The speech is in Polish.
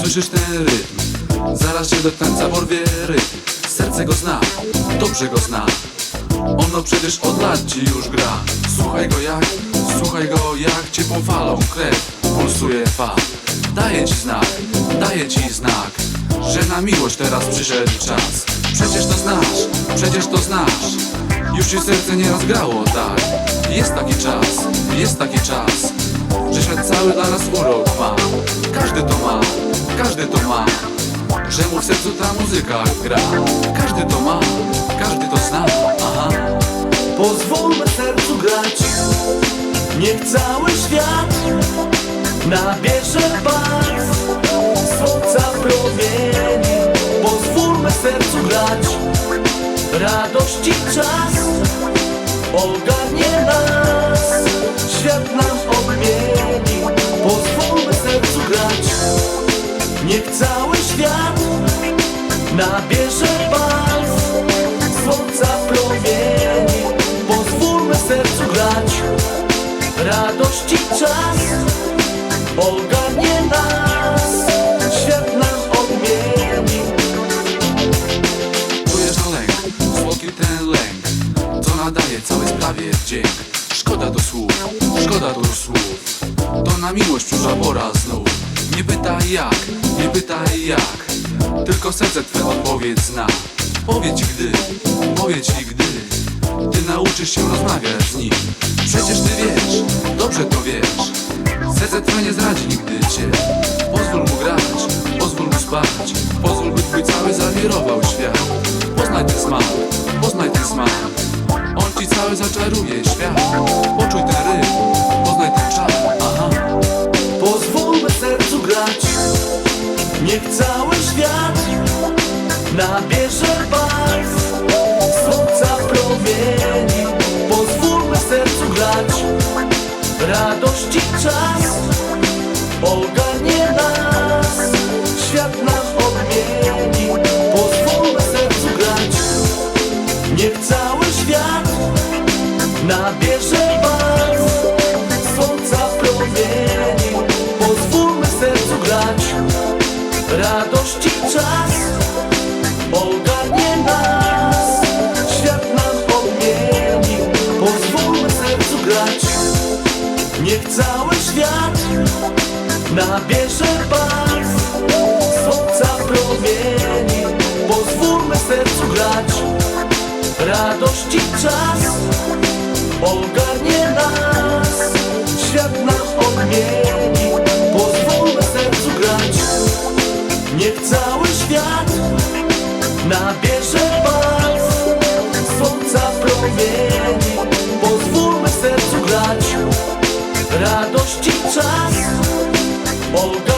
Słyszysz ten rytm, Zaraz cię do tańca porwie rytm Serce go zna, dobrze go zna. Ono przecież od lat ci już gra. Słuchaj go jak, słuchaj go jak Ciepłą falą krew. Pulsuje fal. Daje ci znak, daje ci znak Że na miłość teraz przyszedł czas. Przecież to znasz, przecież to znasz. Już ci serce nie rozgrało tak. Jest taki czas, jest taki czas że świat cały dla nas urok ma. Każdy to ma, każdy to ma Że w sercu ta muzyka gra? Każdy to ma, każdy to zna. Aha, Pozwólmy sercu grać. Niech cały świat Nabierze barw Słońca promieni. Pozwólmy sercu grać. Radości czas Ogarnie nas. Świat nam odmieni nadaje całej sprawie dźwięk Szkoda do słów, szkoda do słów To na miłość przyszła pora znów. Nie pytaj jak, nie pytaj jak Tylko serce twe odpowiedź zna Powiedz gdy, powiedz ci gdy. Ty nauczysz się rozmawiać z nim. Przecież ty wiesz, dobrze to wiesz. Serce twe nie zdradzi nigdy cię. Pozwól mu grać, pozwól mu spać. Pozwól by twój cały zawirował świat. Poznaj ten smak, poznaj ten smak ci cały zaczaruje świat. Poczuj ten rytm, poznaj ten czar Aha, Pozwólmy sercu grać. Niech cały świat Nabierze barw. Słońca promieni. Pozwólmy sercu grać. Radości czas Nabierze barw Słońca promieni. Pozwólmy sercu grać Radości czas. Ogarnie nas Świat nam odmieni. Pozwólmy sercu grać Niech cały świat Nabierze barw Słońca promieni. Pozwólmy sercu grać Radości czas Niech cały świat Nabierze barw Słońca promieni Pozwólmy sercu grać. Radości czas Ogarnie